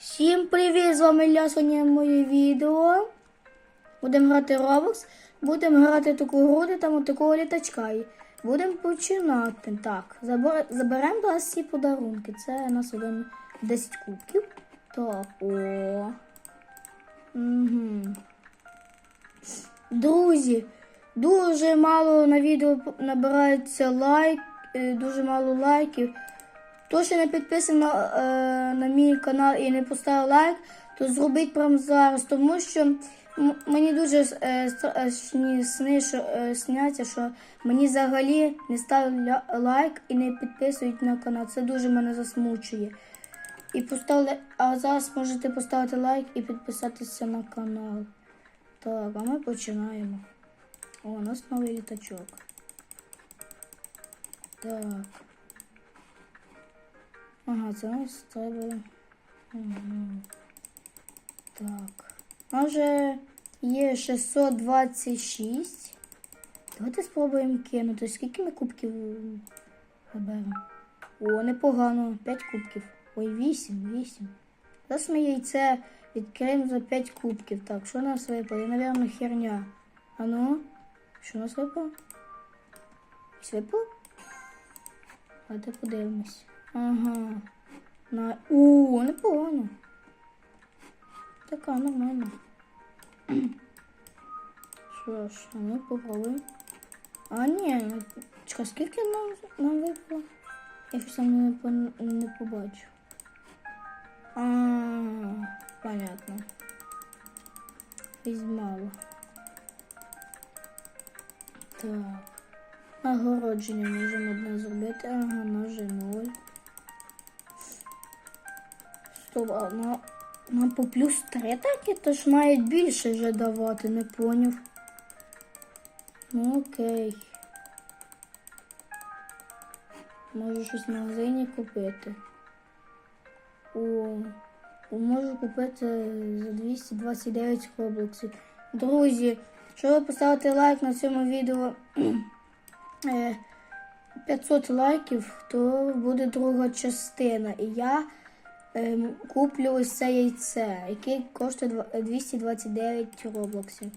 Всім привіт! З вами сьогодні моє відео. Будемо грати Roblox, будемо грати таку гру, де там такого літачка. Будемо починати. Так, заберемо до всі подарунки. Це у нас один 10 кубків. Так, о. Угу. Друзі, дуже мало на відео набирається лайк, е, дуже мало лайків. Хто ще не підписаний на, е, на мій канал і не поставив лайк, то зробіть прямо зараз, тому що мені дуже е, страшні сни що, е, сняться, що мені взагалі не ставлять лайк і не підписують на канал. Це дуже мене засмучує. І поставили, а зараз можете поставити лайк і підписатися на канал. Так, а ми починаємо. О, у нас новий літачок. Так. Ага, нас треба. Мгм. Так. Нас вже є 626. Давайте спробуємо кинути. Скільки ми кубків заберемо? О, непогано. 5 кубків. Ой, 8, 8. Зараз ми яйце відкриємо за 5 кубків. Так, що нас випало? Навірно, херня. А ну, що нас випало? Випало? Давайте подивимось. Ага. На... О, непогано. Така нормально. Що ж, а ну попробуємо. А, ні, чекай, скільки нам, нам випало? Я щось там не, не побачу. А, понятно. Із мало. Так. Нагородження можемо одне зробити. Ага, ножи ноль. А на, нам по плюс 3 такі, то ж мають більше вже давати, не поняв. Ну окей. Можу щось в магазині купити. О, можу купити за 229 роблоксів. Друзі, якщо ви поставите лайк на цьому відео е, 500 лайків, то буде друга частина. І я куплю ось це яйце, яке коштує 229 роблоксів.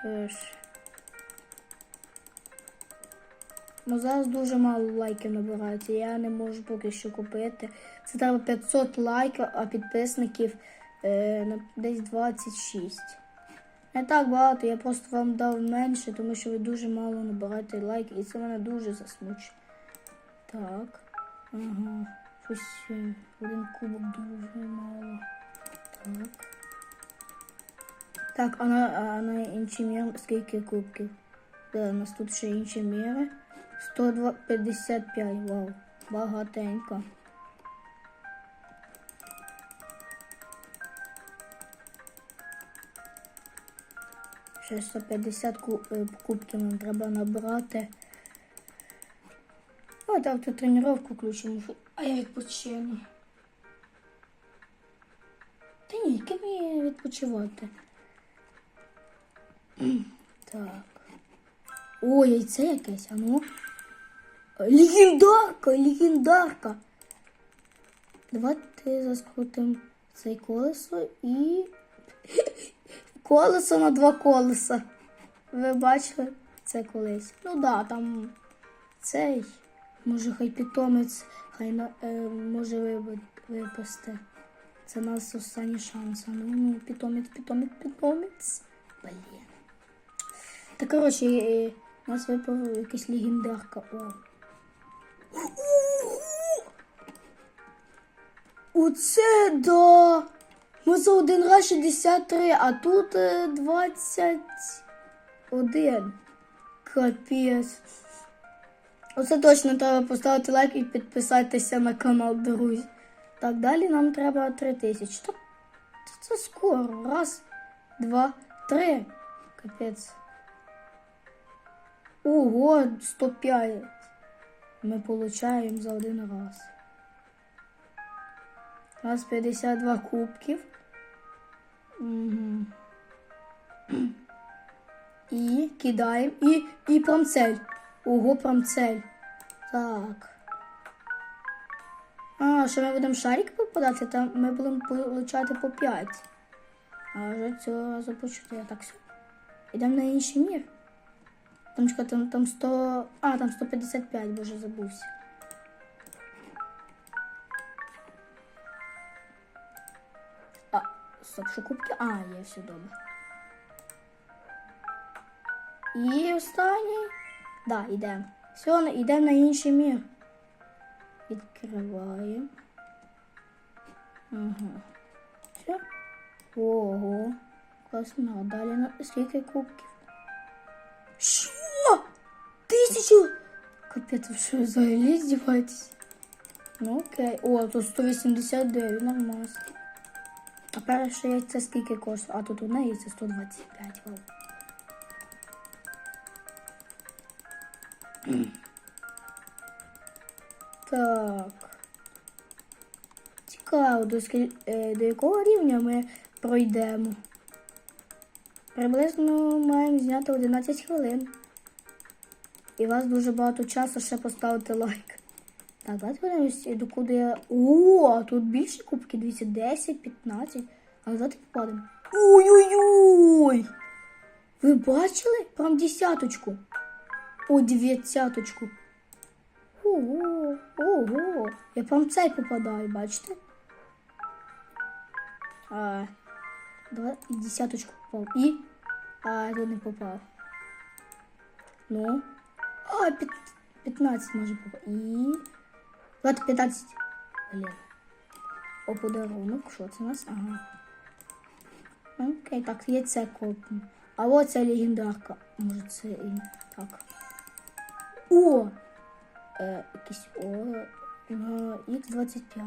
Що ж. Ну, зараз дуже мало лайків набирається. Я не можу поки що купити. Це треба 500 лайків, а підписників е, десь 26. Не так багато, я просто вам дав менше, тому що ви дуже мало набираєте лайків, і це мене дуже засмучує. Так. Ага. Щось е, один кубок дуже мало. Так. Так, а на, а на інші міри скільки кубків? Де у нас тут ще інші міри? 155, вау, багатенько. Ще 150 ку- е, кубків нам треба набрати. О, так, тут тренування включимо, а я відпочину. Та ні, яке мені відпочивати? Так. О, яйце якесь, а ну. Легендарка, легендарка. Давайте заскрутимо це колесо і. Колесо на два колеса. Ви бачили це колись? Ну да, там цей. Може хай питомець, хай е, може випасти. Це нас останній шанс. Ну, ну, питомець, питомець, питомець. Блін. Та коротше, е, у нас випала якась легендарка. О. Оце да! Ми за один раз 63, а тут е, 21. Капець. Оце точно треба поставити лайк і підписатися на канал, друзі. Так, далі нам треба 3000. Та, це, це скоро. Раз, два, три. Капець. Ого, 105 ми получаємо за один раз. У нас 52 кубків. Угу. І кидаємо. І, і промцель. Ого, промцель. Так. А, що ми будемо шарик попадати, там ми будемо получати по 5. А вже цього разу по 4. Так, все. Йдемо на інший мір. Там, чекай, там, там 100... А, там 155, боже, забувся. А, стоп, що кубки? А, є, все добре. І останній. Да, йдемо. Все, йдемо на інший мір. Відкриваємо. Ага. Все. Ого. Класно. Далі на скільки кубків? Що? Тисячу? Капець, ви що взагалі здіваєтесь? Ну окей. О, тут 189, нормально. А перше яйце скільки коштує? А тут одне яйце 125. Вау. Так. Цікаво, до, скіль... е, до якого рівня ми пройдемо. Приблизно маємо зняти 11 хвилин. І вас дуже багато часу ще поставити лайк. Так, давайте подивимось, докуди я. О, тут більше кубки, дивіться, 10, 15. А давайте попадемо. Ой-ой-ой! Ви бачили? Прям десяточку. О, дев'ятсяточку. Ого, ого. Я прям цей попадаю, бачите? А, два, і десяточку попав. І. А, я тут не попав. Ну. А, пят, 15 може попав. І. Давайте 15. Блін. О, подарунок. Що це у нас? Ага. Окей, так, є це копну. А от це легендарка. Може це і. Так. О! Е, якийсь О. На Х25.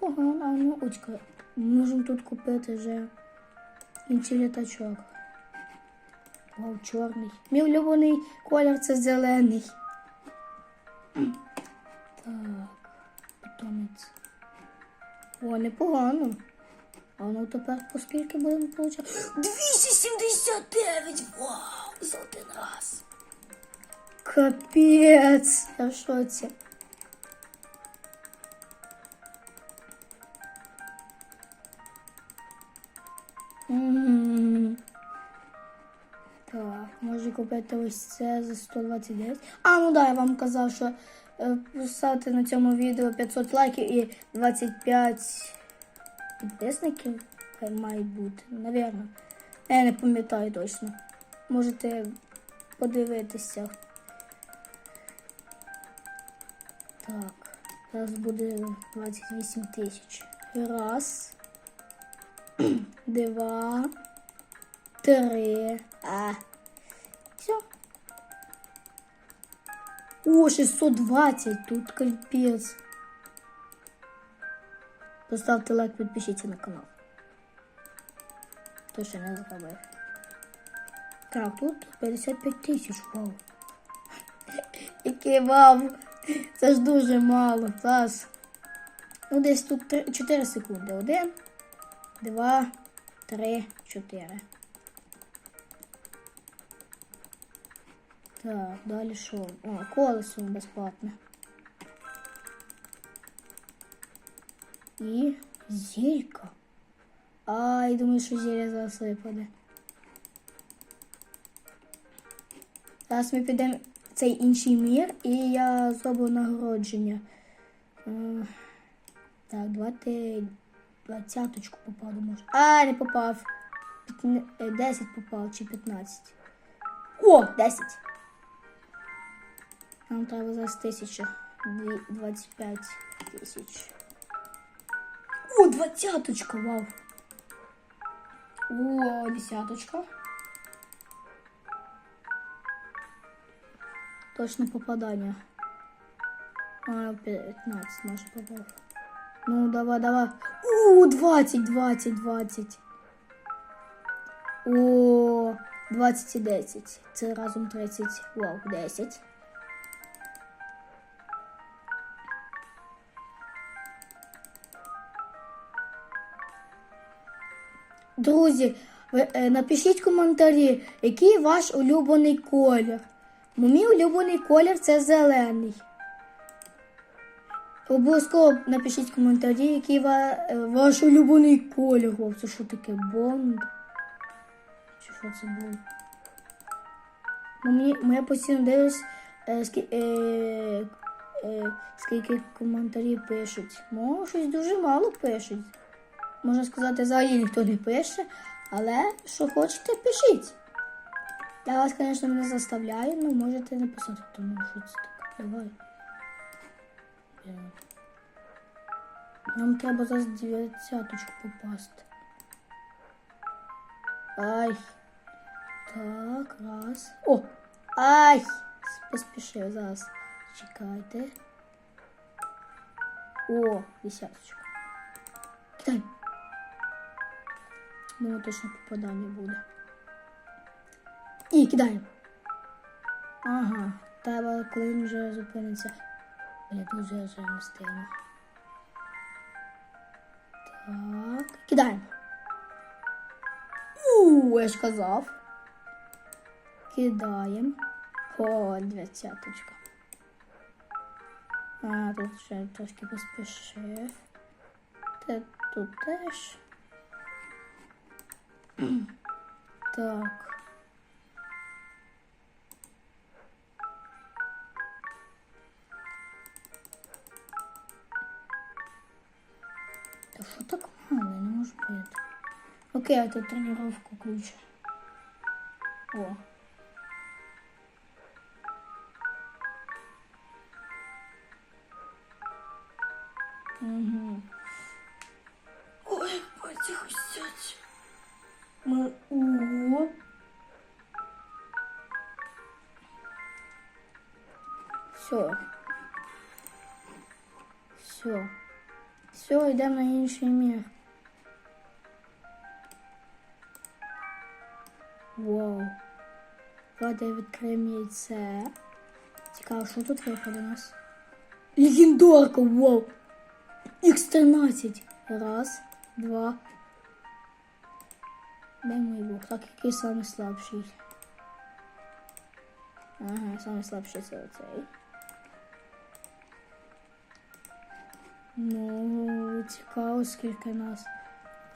Ого, а ну очка. Можемо тут купити вже інший літачок. Вау, чорний. Мій улюблений колір це зелений. Так, питомець. О, непогано. А ну тепер по скільки будемо получати? 279! Вау! За один раз. Капець! Я в шоці. Так, можу купити ось це за 129. А, ну да, я вам казав, що е, поставте на цьому відео 500 лайків і 25 підписників. Мають бути, навірно. Я не пам'ятаю точно. Можете подивитися. Так, зараз буде 28 тисяч. Раз. Два. Три. А. Все. О, 620. Тут капец. Поставте лайк, підпишіться на канал. Хто ще не зробив. Так, тут 55 тисяч, вау. Який вау. Це ж дуже мало. Зараз. Ну, десь тут три- 4 секунди. Один, два, три, чотири. Так, далі що? О, колесо безплатне. І зілька. А, я думаю, що зілля зараз випаде. Зараз ми підемо цей інший мір і я зроблю нагородження. Е, Так, давайте двадцяточку попаду може. А, не попав. Е, 10 попав чи 15. О, 10. Нам треба зараз тисяча. Дві- 25 тисяч. О, двадцяточка, вау. О, десяточка. Точно попадання. А, 15 може попав. Ну, давай, давай. О, 20, 20, 20. О, 20 і 10. Це разом 30. Вау, 10. Друзі, е, напишіть коментарі, який ваш улюблений колір. Мій улюблений колір це зелений. Обов'язково напишіть коментарі, який ва, е, ваш улюблений колір. Це що таке? Бонд? Чи що це було? Ну, мені, моя постійно дивлюсь, е, скі, е, е, скільки коментарів пишуть. Ну, щось дуже мало пишуть. Можна сказати, взагалі ніхто не пише, але що хочете, пишіть. Я вас, звісно, не заставляю, але можете написати, тому що це таке. Давай. Нам треба зараз дев'яточку попасти. Ай. Так, раз. О! Ай! Поспішив зараз. Чекайте. О, десяточка. Кидай. Думаю, точно попадання буде. І кидаємо. Ага, треба, коли він вже зупиниться. Я дуже вже не встигну. Так, кидаємо. У, я ж казав. Кидаємо. О, двадцяточка. А, тут ще трошки поспішив. Та тут теж. Так. Окей, тут тренировку включу. О. Угу. Ой, пальці хустять. Ми... Ого. Все. Все. Все, йдемо на інший мір. Вау. Давайте відкриємо яйце. Цікаво, що тут виходить у нас? Легендарка, вау! Х13. Раз, два. Дай мій бог. Так, який самий слабший? Ага, самий слабший це оцей. Ну, цікаво, скільки нас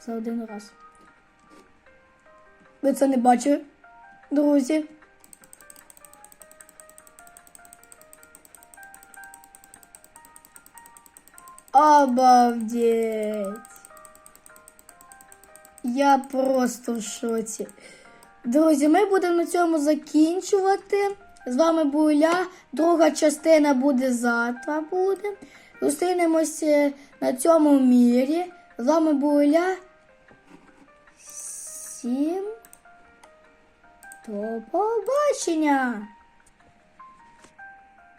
за один раз. Ви це не бачили, друзі? Обалдеть! Я просто в шоці. Друзі, ми будемо на цьому закінчувати. З вами був Ілля. Друга частина буде завтра. буде. Зустрінемося на цьому мірі. З вами був Ілля. Всім до побачення!